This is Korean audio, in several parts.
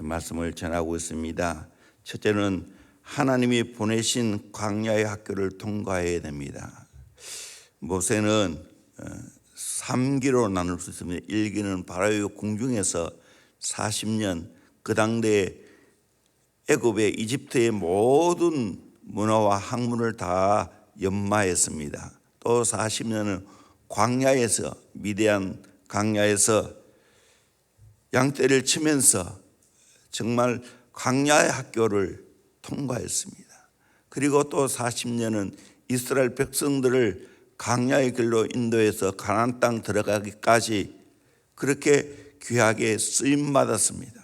말씀을 전하고 있습니다. 첫째는 하나님이 보내신 광야의 학교를 통과해야 됩니다. 모세는 3기로 나눌 수 있습니다. 1기는 바로의 궁중에서 40년 그 당대 애굽의 이집트의 모든 문화와 학문을 다 연마했습니다. 또 40년은 광야에서 미대한 광야에서 양떼를 치면서 정말 광야의 학교를 통과했습니다. 그리고 또 40년은 이스라엘 백성들을 광야의 길로 인도해서 가나안 땅 들어가기까지 그렇게 귀하게 쓰임 받았습니다.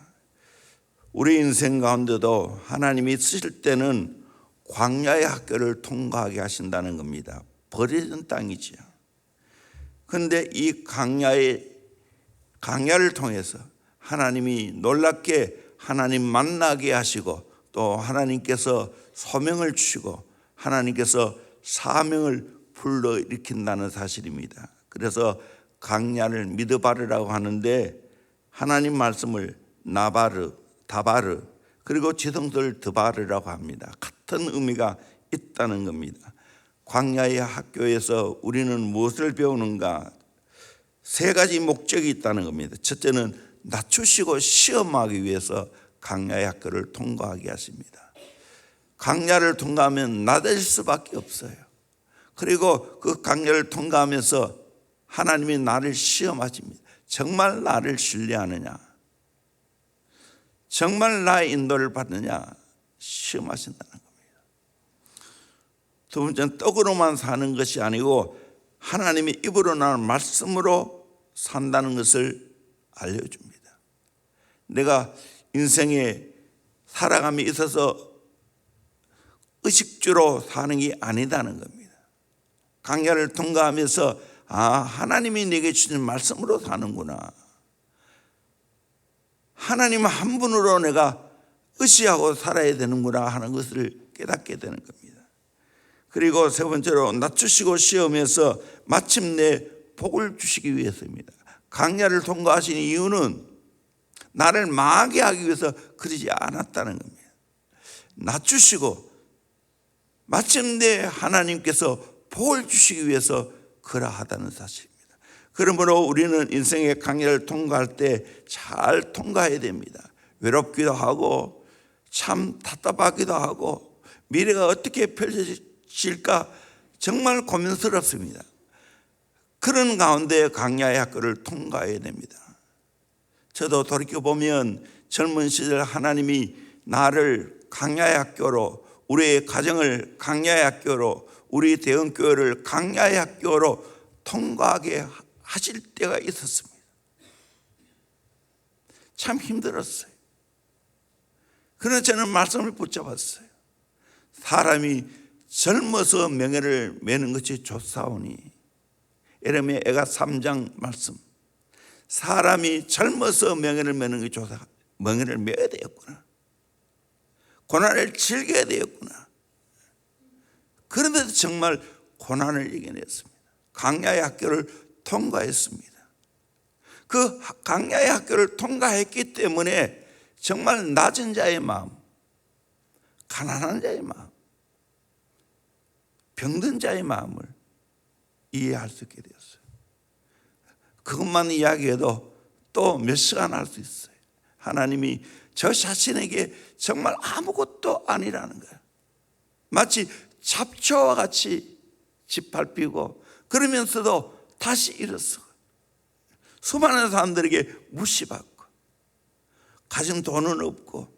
우리 인생 가운데도 하나님이 쓰실 때는 광야의 학교를 통과하게 하신다는 겁니다. 버려진 땅이지요. 그런데 이 광야의 강야를 통해서 하나님이 놀랍게 하나님 만나게 하시고 또 하나님께서 소명을 주시고 하나님께서 사명을 불러 일으킨다는 사실입니다. 그래서 강야를 미드바르라고 하는데 하나님 말씀을 나바르, 다바르 그리고 지성들 드바르라고 합니다. 같은 의미가 있다는 겁니다. 광야의 학교에서 우리는 무엇을 배우는가? 세 가지 목적이 있다는 겁니다. 첫째는 낮추시고 시험하기 위해서 강야의 학교를 통과하게 하십니다. 강야를 통과하면 나댈 수밖에 없어요. 그리고 그 강야를 통과하면서 하나님이 나를 시험하십니다. 정말 나를 신뢰하느냐? 정말 나의 인도를 받느냐? 시험하신다는 겁니다. 두 번째는 떡으로만 사는 것이 아니고 하나님이 입으로 나는 말씀으로 산다는 것을 알려줍니다. 내가 인생에 살아감이 있어서 의식주로 사는 게 아니다는 겁니다. 강야를 통과하면서 아 하나님이 내게 주신 말씀으로 사는구나. 하나님 한 분으로 내가 의시하고 살아야 되는구나 하는 것을 깨닫게 되는 겁니다. 그리고 세 번째로 낮추시고 시험에서 마침내 복을 주시기 위해서입니다. 강야를 통과하신 이유는 나를 망하게 하기 위해서 그러지 않았다는 겁니다. 낮추시고 마침내 하나님께서 복을 주시기 위해서 그러하다는 사실입니다. 그러므로 우리는 인생의 강야를 통과할 때 잘 통과해야 됩니다. 외롭기도 하고 참 답답하기도 하고 미래가 어떻게 펼쳐질까 정말 고민스럽습니다. 그런 가운데 강야의 학교를 통과해야 됩니다. 저도 돌이켜 보면 젊은 시절 하나님이 나를 강야의 학교로 우리의 가정을 강야의 학교로 우리 대형교회를 강야의 학교로 통과하게 하실 때가 있었습니다. 참 힘들었어요. 그러나 저는 말씀을 붙잡았어요. 사람이 젊어서 명예를 매는 것이 좋사오니 에레미야 애가 3장 말씀 사람이 젊어서 명예를 매는 것이 좋사 명예를 매야 되었구나. 고난을 즐겨야 되었구나. 그런데도 정말 고난을 이겨냈습니다. 강야의 학교를 통과했습니다. 그 강야의 학교를 통과했기 때문에 정말 낮은 자의 마음, 가난한 자의 마음, 병든 자의 마음을 이해할 수 있게 되었어요. 그것만 이야기해도 또 몇 시간 할 수 있어요. 하나님이 저 자신에게 정말 아무것도 아니라는 거예요. 마치 잡초와 같이 짓밟히고 그러면서도 다시 일어서 수많은 사람들에게 무시받고 가진 돈은 없고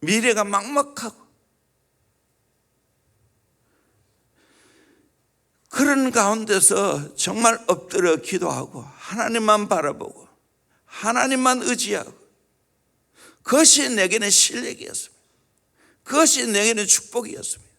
미래가 막막하고 그런 가운데서 정말 엎드려 기도하고 하나님만 바라보고 하나님만 의지하고 그것이 내게는 실력이었습니다. 그것이 내게는 축복이었습니다.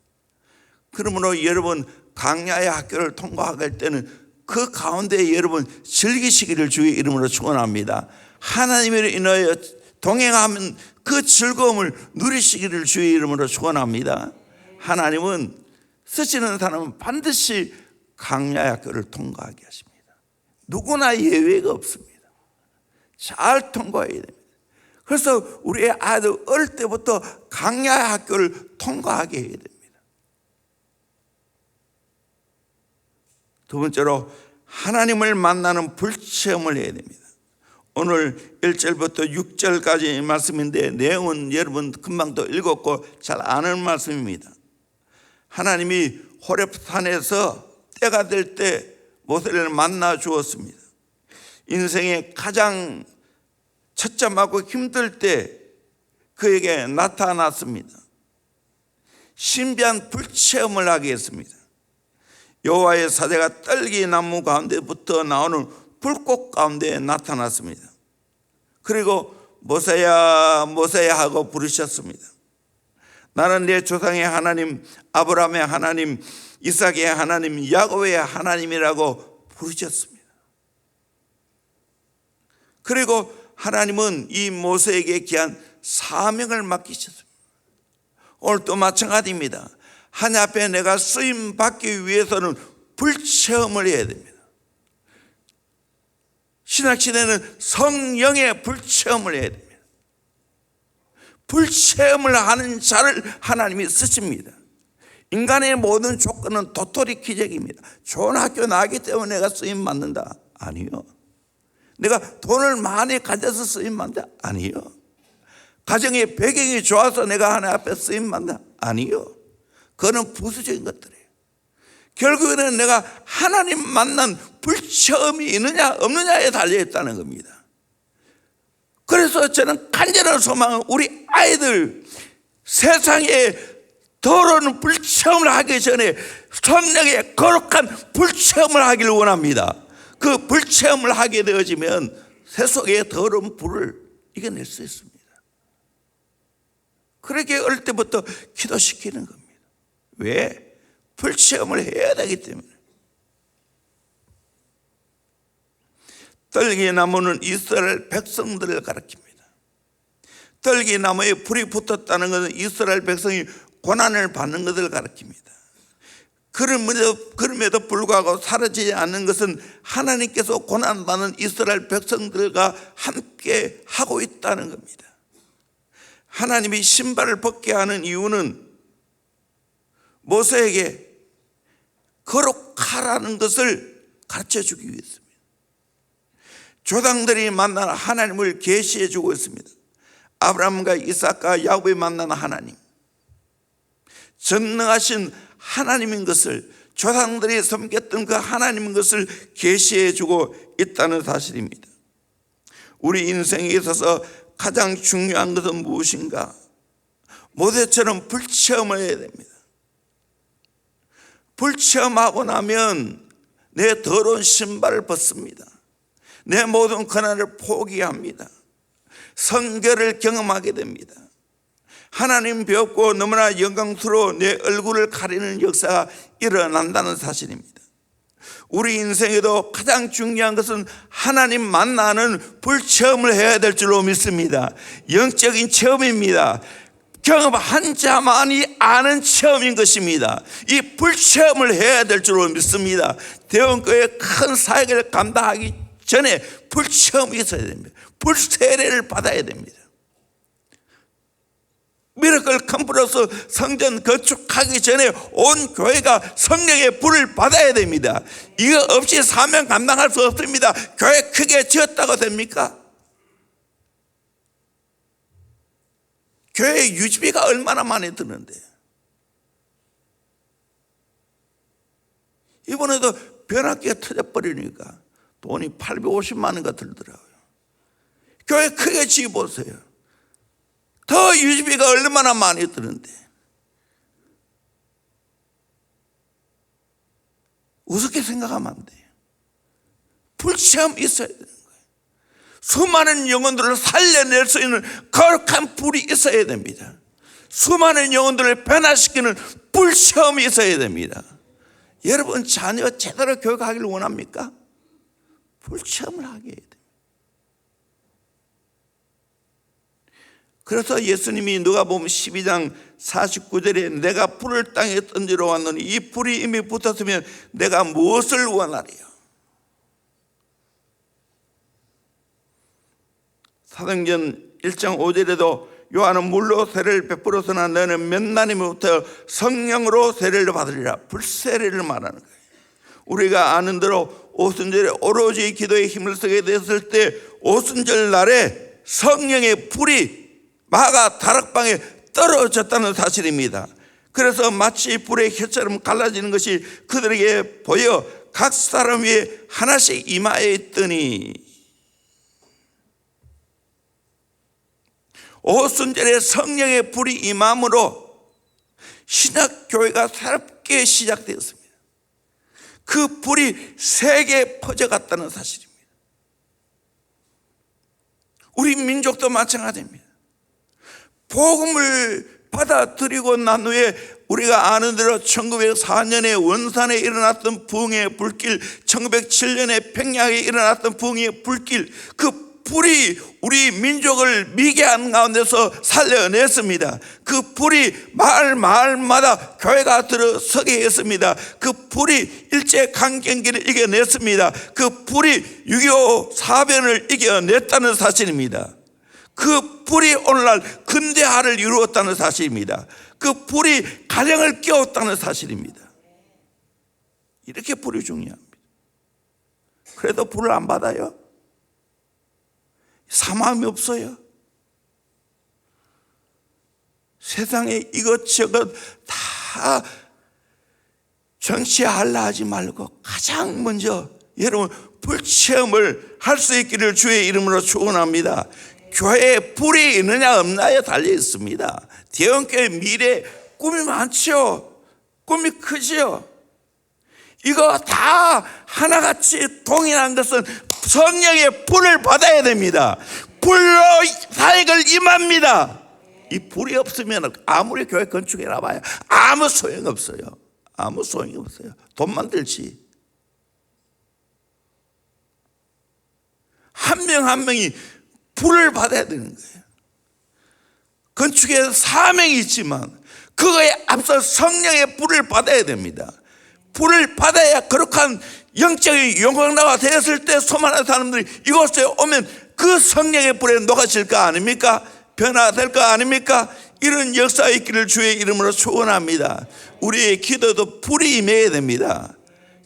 그러므로 여러분 강야의 학교를 통과할 때는 그 가운데 여러분 즐기시기를 주의 이름으로 축원합니다. 하나님을 인하여 동행하면 그 즐거움을 누리시기를 주의 이름으로 축원합니다. 하나님은 쓰시는 사람은 반드시 강야의 학교를 통과하게 하십니다. 누구나 예외가 없습니다. 잘 통과해야 됩니다. 그래서 우리의 아이들 어릴 때부터 강야의 학교를 통과하게 해야 됩니다. 두 번째로 하나님을 만나는 불체험을 해야 됩니다. 오늘 1절부터 6절까지 말씀인데 내용은 여러분 금방 또 읽었고 잘 아는 말씀입니다. 하나님이 호렙산에서 때가 될 때 모세를 만나 주었습니다. 인생의 가장 처참하고 힘들 때 그에게 나타났습니다. 신비한 불체험을 하게 했습니다. 여호와의 사자가 떨기 나무 가운데부터 나오는 불꽃 가운데 나타났습니다. 그리고 모세야 모세야 하고 부르셨습니다. 나는 내 조상의 하나님 아브라함의 하나님 이삭의 하나님 야곱의 하나님이라고 부르셨습니다. 그리고 하나님은 이 모세에게 귀한 사명을 맡기셨습니다. 오늘 또 마찬가지입니다. 하나님 앞에 내가 쓰임 받기 위해서는 불체험을 해야 됩니다. 신학시대는 성령의 불체험을 해야 됩니다. 불체험을 하는 자를 하나님이 쓰십니다. 인간의 모든 조건은 도토리 기적입니다. 좋은 학교 나기 때문에 내가 쓰임 받는다. 아니요. 내가 돈을 많이 가져서 쓰임 받는다. 아니요. 가정의 배경이 좋아서 내가 하나님 앞에 쓰임 받는다. 아니요. 그거는 부수적인 것들이에요. 결국에는 내가 하나님 만난 불체험이 있느냐 없느냐에 달려 있다는 겁니다. 그래서 저는 간절한 소망은 우리 아이들 세상에 더러운 불체험을 하기 전에 성령의 거룩한 불체험을 하기를 원합니다. 그 불체험을 하게 되어지면 세속의 더러운 불을 이겨낼 수 있습니다. 그렇게 어릴 때부터 기도시키는 겁니다. 왜? 불체험을 해야 되기 때문에. 떨기나무는 이스라엘 백성들을 가리킵니다. 떨기나무에 불이 붙었다는 것은 이스라엘 백성이 고난을 받는 것을 가리킵니다. 그럼에도, 그럼에도 불구하고 사라지지 않는 것은 하나님께서 고난받는 이스라엘 백성들과 함께 하고 있다는 겁니다. 하나님이 신발을 벗게 하는 이유는 모세에게 거룩하라는 것을 가르쳐 주기 위해서입니다. 조상들이 만난 하나님을 계시해 주고 있습니다. 아브라함과 이삭과 야곱이 만난 하나님. 전능하신 하나님인 것을 조상들이 섬겼던 그 하나님인 것을 계시해 주고 있다는 사실입니다. 우리 인생에 있어서 가장 중요한 것은 무엇인가? 모세처럼 불체험을 해야 됩니다. 불체험하고 나면 내 더러운 신발을 벗습니다. 내 모든 권한을 포기합니다. 성결을 경험하게 됩니다. 하나님 배웠고 너무나 영광스러워 내 얼굴을 가리는 역사가 일어난다는 사실입니다. 우리 인생에도 가장 중요한 것은 하나님 만나는 불체험을 해야 될 줄로 믿습니다. 영적인 체험입니다. 경험 한 자만이 아는 체험인 것입니다. 이 불체험을 해야 될 줄로 믿습니다. 대원교회 큰 사역을 감당하기 전에 불체험이 있어야 됩니다. 불세례를 받아야 됩니다. 미라클 컴프로스 성전 건축하기 전에 온 교회가 성령의 불을 받아야 됩니다. 이거 없이 사명 감당할 수 없습니다. 교회 크게 지었다고 됩니까? 교회 유지비가 얼마나 많이 드는데. 이번에도 변압기가 터져버리니까 돈이 850만 원가 들더라고요. 교회 크게 지어보세요. 더 유지비가 얼마나 많이 드는데. 우습게 생각하면 안 돼요. 불체험 있어야 되는 거예요. 수많은 영혼들을 살려낼 수 있는 거룩한 불이 있어야 됩니다. 수많은 영혼들을 변화시키는 불체험이 있어야 됩니다. 여러분 자녀 제대로 교육하기를 원합니까? 불체험을 하게 해야 돼 그래서 예수님이 누가 보면 12장 49절에 내가 불을 땅에 던지러 왔노니 이 불이 이미 붙었으면 내가 무엇을 원하리요? 사도행전 1장 5절에도 요한은 물로 세례를 베풀어서나 너는 몇 날이부터 성령으로 세례를 받으리라 불세례를 말하는 거예요 우리가 아는 대로 오순절에 오로지 기도에 힘을 쓰게 됐을 때 오순절 날에 성령의 불이 마가 다락방에 떨어졌다는 사실입니다 그래서 마치 불의 혀처럼 갈라지는 것이 그들에게 보여 각 사람 위에 하나씩 이마에 있더니 오순절에 성령의 불이 임함으로 신학교회가 새롭게 시작되었습니다. 그 불이 세계에 퍼져갔다는 사실입니다. 우리 민족도 마찬가지입니다. 복음을 받아들이고 난 후에 우리가 아는 대로 1904년에 원산에 일어났던 부흥의 불길, 1907년에 평양에 일어났던 부흥의 불길, 그 불이 우리 민족을 미개한 가운데서 살려냈습니다. 그 불이 마을 마을마다 교회가 들어서게 했습니다. 그 불이 일제 강경기를 이겨냈습니다. 그 불이 6.25 사변을 이겨냈다는 사실입니다. 그 불이 오늘날 근대화를 이루었다는 사실입니다. 그 불이 가정을 깨웠다는 사실입니다. 이렇게 불이 중요합니다. 그래도 불을 안 받아요? 사마음이 없어요. 세상에 이것저것 다 정치하려 하지 말고 가장 먼저 여러분 불체험을 할 수 있기를 주의 이름으로 축원합니다. 교회에 불이 있느냐 없나요 달려 있습니다. 대형교회 미래 꿈이 많죠. 꿈이 크지요. 이거 다 하나같이 동일한 것은 성령의 불을 받아야 됩니다. 불로 사역을 임합니다. 이 불이 없으면 아무리 교회 건축해 놔봐야 아무 소용 없어요. 아무 소용이 없어요. 돈만 들지. 한 명한 명이 불을 받아야 되는 거예요. 건축에 사명이 있지만 그거에 앞서 성령의 불을 받아야 됩니다. 불을 받아야 거룩한 영적인 영광나가 되었을 때 소만한 사람들이 이곳에 오면 그 성령의 불에 녹아질 거 아닙니까? 변화될 거 아닙니까? 이런 역사 있기를 주의 이름으로 축원합니다. 우리의 기도도 불이 임해야 됩니다.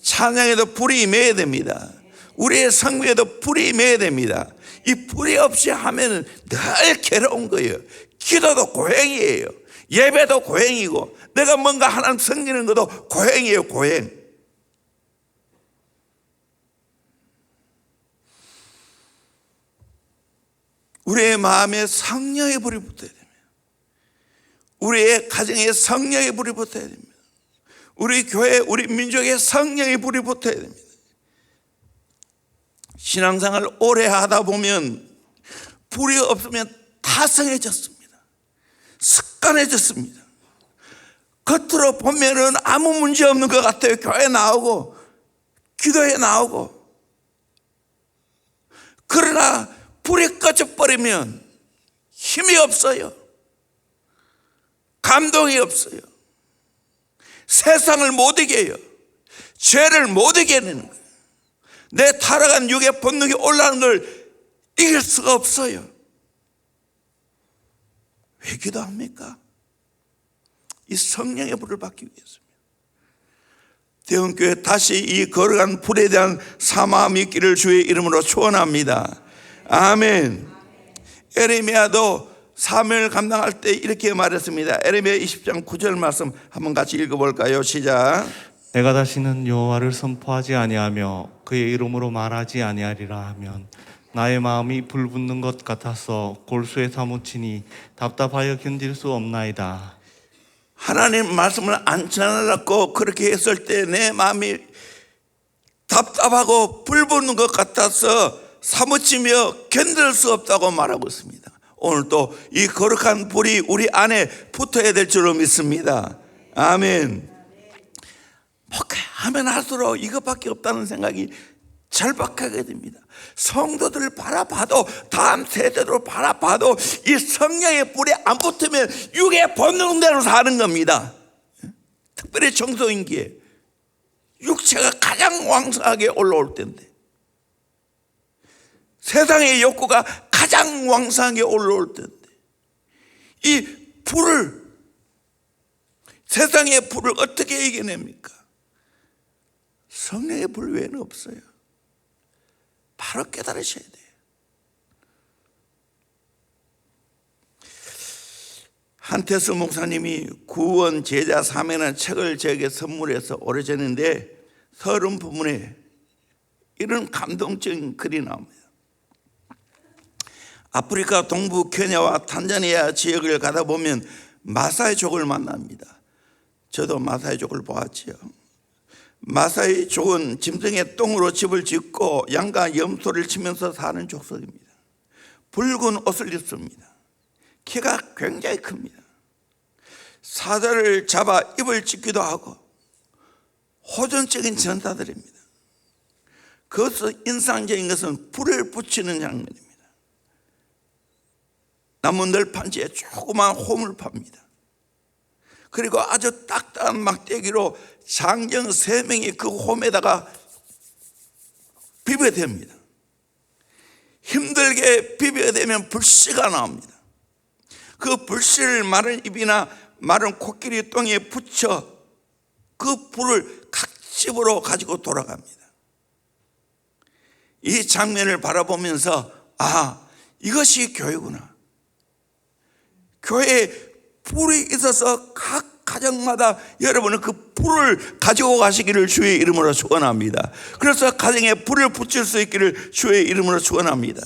찬양에도 불이 임해야 됩니다. 우리의 성부에도 불이 임해야 됩니다. 이 불이 없이 하면은 늘 괴로운 거예요. 기도도 고행이에요. 예배도 고행이고 내가 뭔가 하나 섬기는 것도 고행이에요, 고행. 우리의 마음에 성령의 불이 붙어야 됩니다. 우리의 가정에 성령의 불이 붙어야 됩니다. 우리 교회, 우리 민족에 성령의 불이 붙어야 됩니다. 신앙생활 오래 하다 보면 불이 없으면 타성해졌습니다. 습관해졌습니다. 겉으로 보면은 아무 문제 없는 것 같아요. 교회 나오고, 기도에 나오고. 그러나 불이 꺼져버리면 힘이 없어요. 감동이 없어요. 세상을 못 이겨요. 죄를 못 이겨내는 거예요. 내 타락한 육의 본능이 올라오는 걸 이길 수가 없어요. 왜 기도합니까? 이 성령의 불을 받기 위해서입니다. 대원교회 다시 이 거룩한 불에 대한 사마음이 있기를 주의 이름으로 축원합니다. 아멘. 에레미야도 사명을 감당할 때 이렇게 말했습니다. 에레미야 20장 9절 말씀 한번 같이 읽어볼까요? 시작. 내가 다시는 여호와를 선포하지 아니하며 그의 이름으로 말하지 아니하리라 하면 나의 마음이 불붙는 것 같아서 골수에 사무치니 답답하여 견딜 수 없나이다. 하나님 말씀을 안 전하고 그렇게 했을 때 내 마음이 답답하고 불붙는 것 같아서 사무치며 견딜 수 없다고 말하고 있습니다. 오늘 또이 거룩한 불이 우리 안에 붙어야 될 줄로 믿습니다. 아멘. 목회하면 할수록 이것밖에 없다는 생각이 절박하게 됩니다. 성도들을 바라봐도 다음 세대로 바라봐도 이 성령의 불이 안 붙으면 육의 본능대로 사는 겁니다. 특별히 청소인기에 육체가 가장 왕성하게 올라올 때인데 세상의 욕구가 가장 왕성하게 올라올 텐데 이 불을 세상의 불을 어떻게 이겨냅니까? 성령의 불 외에는 없어요. 바로 깨달으셔야 돼요. 한태수 목사님이 구원 제자 사매라는 책을 저에게 선물해서 오래전인데 서른 부분에 이런 감동적인 글이 나옵니다. 아프리카 동부 케냐와 탄자니아 지역을 가다 보면 마사이족을 만납니다. 저도 마사이족을 보았지요. 마사이족은 짐승의 똥으로 집을 짓고 양과 염소를 치면서 사는 족속입니다. 붉은 옷을 입습니다. 키가 굉장히 큽니다. 사자를 잡아 입을 찢기도 하고 호전적인 전사들입니다. 그것서 인상적인 것은 불을 붙이는 장면입니다. 나무 널판지에 조그만 홈을 팝니다. 그리고 아주 딱딱한 막대기로 장경 세 명이 그 홈에다가 비벼댑니다. 힘들게 비벼대면 불씨가 나옵니다. 그 불씨를 마른 입이나 마른 코끼리 똥에 붙여 그 불을 각 집으로 가지고 돌아갑니다. 이 장면을 바라보면서 아 이것이 교회구나. 교회에 불이 있어서 각 가정마다 여러분은 그 불을 가지고 가시기를 주의 이름으로 축원합니다. 그래서 가정에 불을 붙일 수 있기를 주의 이름으로 축원합니다.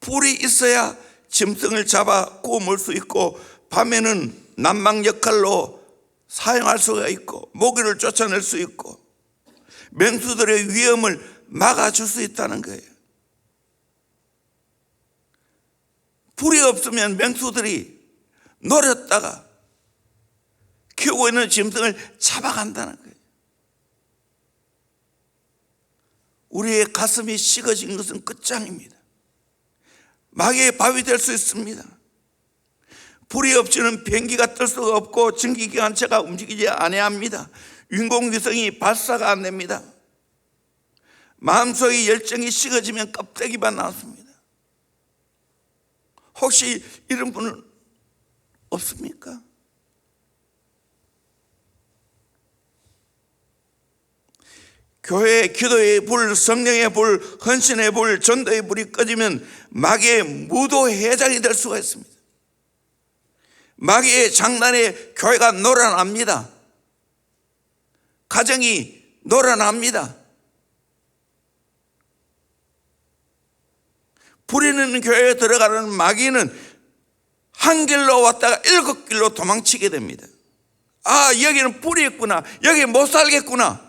불이 있어야 짐승을 잡아 구워 먹을 수 있고 밤에는 난방 역할로 사용할 수가 있고 모기를 쫓아낼 수 있고 맹수들의 위험을 막아줄 수 있다는 거예요. 불이 없으면 맹수들이 노렸다가 키우고 있는 짐승을 잡아간다는 거예요. 우리의 가슴이 식어진 것은 끝장입니다. 마귀의 밥이 될 수 있습니다. 불이 없이는 비행기가 뜰 수가 없고 전기기관차가 움직이지 아니합니다. 인공위성이 발사가 안 됩니다. 마음속의 열정이 식어지면 껍데기만 남습니다. 혹시 이런 분은 없습니까? 교회의 기도의 불, 성령의 불, 헌신의 불, 전도의 불이 꺼지면 마귀의 무도 해장이 될 수가 있습니다. 마귀의 장난에 교회가 놀아납니다. 가정이 놀아납니다. 부리는 교회에 들어가는 마귀는 한 길로 왔다가 일곱 길로 도망치게 됩니다. 아, 여기는 불이 있구나. 여기 못 살겠구나.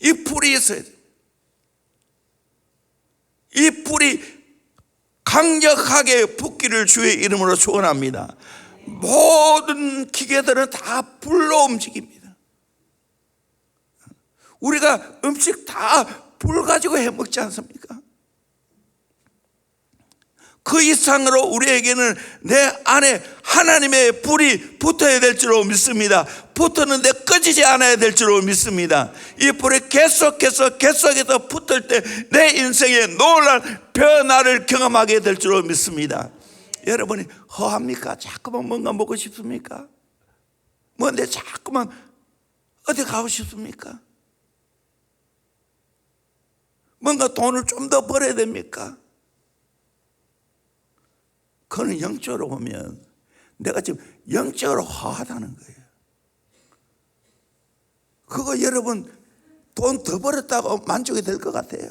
이 불이 있어야 돼. 이 불이 강력하게 붙기를 주의 이름으로 축원합니다. 모든 기계들은 다 불로 움직입니다. 우리가 음식 다 불 가지고 해 먹지 않습니까? 그 이상으로 우리에게는 내 안에 하나님의 불이 붙어야 될 줄로 믿습니다. 붙었는데 꺼지지 않아야 될 줄로 믿습니다. 이 불이 계속해서 계속해서 붙을 때 내 인생에 놀란 변화를 경험하게 될 줄로 믿습니다. 여러분이 허합니까? 자꾸만 뭔가 먹고 싶습니까? 뭔데 자꾸만 어디 가고 싶습니까? 뭔가 돈을 좀 더 벌어야 됩니까? 그거는 영적으로 보면 내가 지금 영적으로 허하다는 거예요. 그거 여러분 돈 더 벌었다고 만족이 될 것 같아요.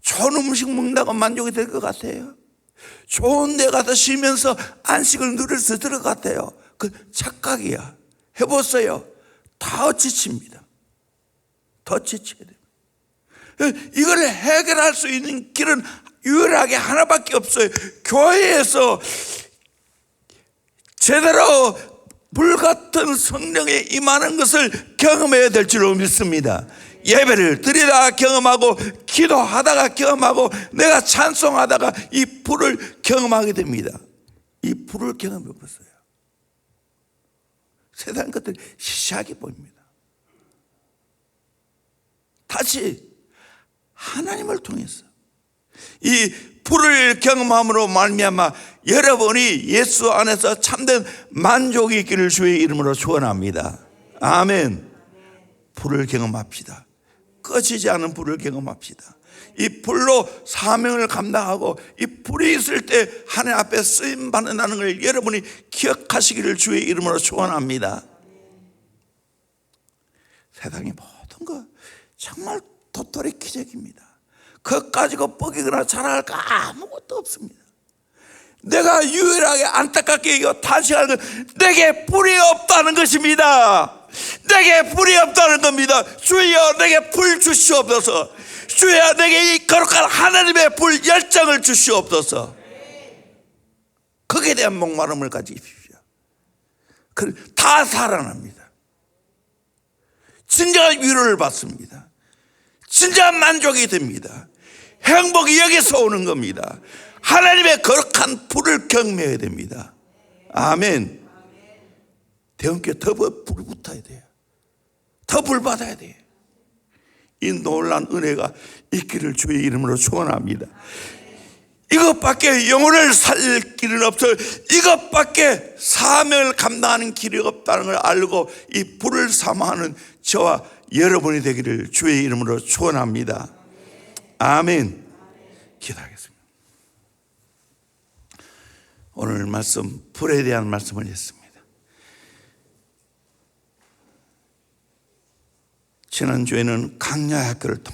좋은 음식 먹는다고 만족이 될 것 같아요. 좋은 데 가서 쉬면서 안식을 누릴 수 있을 것 같아요. 그 착각이야. 해보세요. 다 지칩니다. 더 지쳐야 됩니다. 이걸 해결할 수 있는 길은 유일하게 하나밖에 없어요. 교회에서 제대로 불같은 성령에 임하는 것을 경험해야 될 줄로 믿습니다. 예배를 드리다가 경험하고 기도하다가 경험하고 내가 찬송하다가 이 불을 경험하게 됩니다. 이 불을 경험해 보세요. 세상 것들 시시하게 보입니다. 끝까지 하나님을 통해서 이 불을 경험함으로 말미암아 여러분이 예수 안에서 참된 만족이 있기를 주의 이름으로 축원합니다. 아멘. 불을 경험합시다. 꺼지지 않은 불을 경험합시다. 이 불로 사명을 감당하고 이 불이 있을 때 하나님 앞에 쓰임 받는다는 걸 여러분이 기억하시기를 주의 이름으로 축원합니다. 세상의 모든 것 정말 도토리 기적입니다. 그것 가지고 뻐기거나 자랑할 거 아무것도 없습니다. 내가 유일하게 안타깝게 이거 탄식하는 건 내게 불이 없다는 것입니다. 내게 불이 없다는 겁니다. 주여 내게 불 주시옵소서. 주여 내게 이 거룩한 하나님의 불 열정을 주시옵소서. 거기에 대한 목마름을 가지십시오. 그다 살아납니다. 진정한 위로를 받습니다. 진정한 만족이 됩니다. 행복이 여기서 오는 겁니다. 하나님의 거룩한 불을 경매해야 됩니다. 아멘. 대원교회 더불 붙어야 돼요. 더 불 받아야 돼요. 이 놀란 은혜가 있기를 주의 이름으로 축원합니다. 이것밖에 영혼을 살릴 길은 없어. 이것밖에 사명을 감당하는 길이 없다는 걸 알고 이 불을 삼아하는 저와 여러분이 되기를 주의 이름으로 축원합니다. 아멘. 기도하겠습니다. 오늘 말씀 불에 대한 말씀을 했습니다. 지난주에는 강야 학교를 통과